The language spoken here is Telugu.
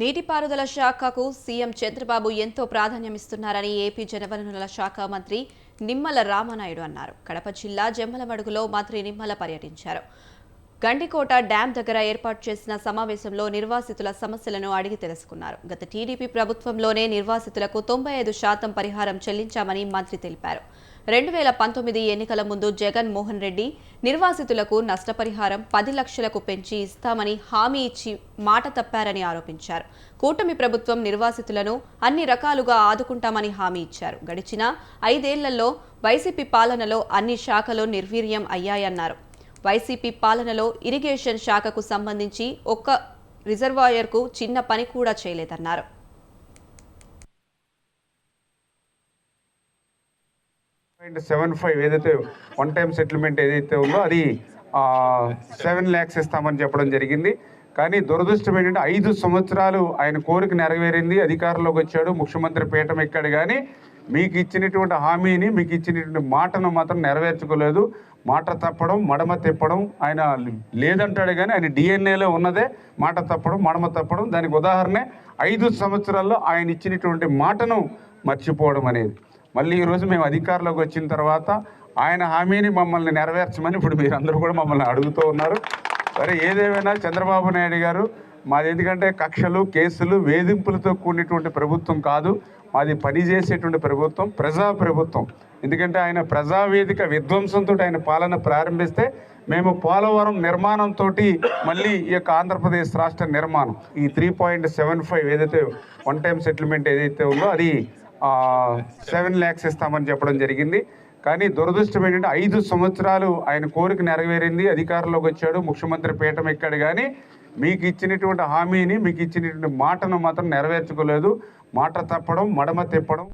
నీటిపారుదల శాఖకు సీఎం చంద్రబాబు ఎంతో ప్రాధాన్యమిస్తున్నారని ఏపీ జలవనరుల శాఖ మంత్రి నిమ్మల రామనాయుడు అన్నారు. కడప జిల్లా జమ్మలమడుగులో మంత్రి నిమ్మల పర్యటించారు. గండికోట డ్యాం దగ్గర ఏర్పాటు చేసిన సమావేశంలో నిర్వాసితుల సమస్యలను అడిగి తెలుసుకున్నారు. గత టీడీపీ ప్రభుత్వంలోనే నిర్వాసితులకు తొంభై ఐదు శాతం పరిహారం చెల్లించామని మంత్రి తెలిపారు. రెండు వేల పంతొమ్మిది ఎన్నికల ముందు జగన్ మోహన్ రెడ్డి నిర్వాసితులకు నష్టపరిహారం పది లక్షలకు పెంచి ఇస్తామని హామీ ఇచ్చి మాట తప్పారని ఆరోపించారు. కూటమి ప్రభుత్వం నిర్వాసితులను అన్ని రకాలుగా ఆదుకుంటామని హామీ ఇచ్చారు. గడిచిన ఐదేళ్ళలో వైసీపీ పాలనలో అన్ని శాఖలు నిర్వీర్యం అయ్యాయన్నారు. వైసీపీ పాలనలో ఇరిగేషన్ శాఖకు సంబంధించి ఒక్క రిజర్వాయర్కు చిన్న పని కూడా చేయలేదన్నారు. పాయింట్ సెవెన్ ఫైవ్ ఏదైతే వన్ టైం సెటిల్మెంట్ ఏదైతే ఉందో అది సెవెన్ ల్యాక్స్ ఇస్తామని చెప్పడం జరిగింది. కానీ దురదృష్టం ఏంటంటే ఐదు సంవత్సరాలు ఆయన కోరిక నెరవేరింది అధికారంలోకి వచ్చాడు ముఖ్యమంత్రి పీఠం ఎక్కాడు కానీ మీకు ఇచ్చినటువంటి హామీని మీకు ఇచ్చినటువంటి మాటను మాత్రం నెరవేర్చుకోలేదు. మాట తప్పడం మడమ తిప్పడం ఆయన లేదంటాడు కానీ ఆయన డిఎన్ఏలో ఉన్నదే. మాట తప్పడం మడమ తప్పడం దానికి ఉదాహరణ ఐదు సంవత్సరాల్లో ఆయన ఇచ్చినటువంటి మాటను మర్చిపోవడం అనేది. మళ్ళీ ఈరోజు మేము అధికారంలోకి వచ్చిన తర్వాత ఆయన హామీని మమ్మల్ని నెరవేర్చమని ఇప్పుడు మీరందరూ కూడా మమ్మల్ని అడుగుతూ ఉన్నారు. సరే ఏదేమైనా చంద్రబాబు నాయుడు గారు మాది ఎందుకంటే కక్షలు కేసులు వేధింపులతో కూడినటువంటి ప్రభుత్వం కాదు మాది పనిచేసేటువంటి ప్రభుత్వం ప్రజా ప్రభుత్వం. ఎందుకంటే ఆయన ప్రజావేదిక విధ్వంసంతో ఆయన పాలన ప్రారంభిస్తే మేము పోలవరం నిర్మాణంతో మళ్ళీ ఈ యొక్క ఆంధ్రప్రదేశ్ రాష్ట్ర నిర్మాణం. ఈ త్రీ పాయింట్ సెవెన్ ఫైవ్ ఏదైతే వన్ టైం సెటిల్మెంట్ ఏదైతే ఉందో అది సెవెన్ ల్యాక్స్ ఇస్తామని చెప్పడం జరిగింది. కానీ దురదృష్టం ఏంటంటే ఐదు సంవత్సరాలు ఆయన కోరిక నెరవేరింది అధికారంలోకి వచ్చాడు ముఖ్యమంత్రి పీఠం ఎక్కాడు కానీ మీకు ఇచ్చినటువంటి హామీని మీకు ఇచ్చినటువంటి మాటను మాత్రం నెరవేర్చుకోలేదు. మాట తప్పడం మడమ తిప్పడం.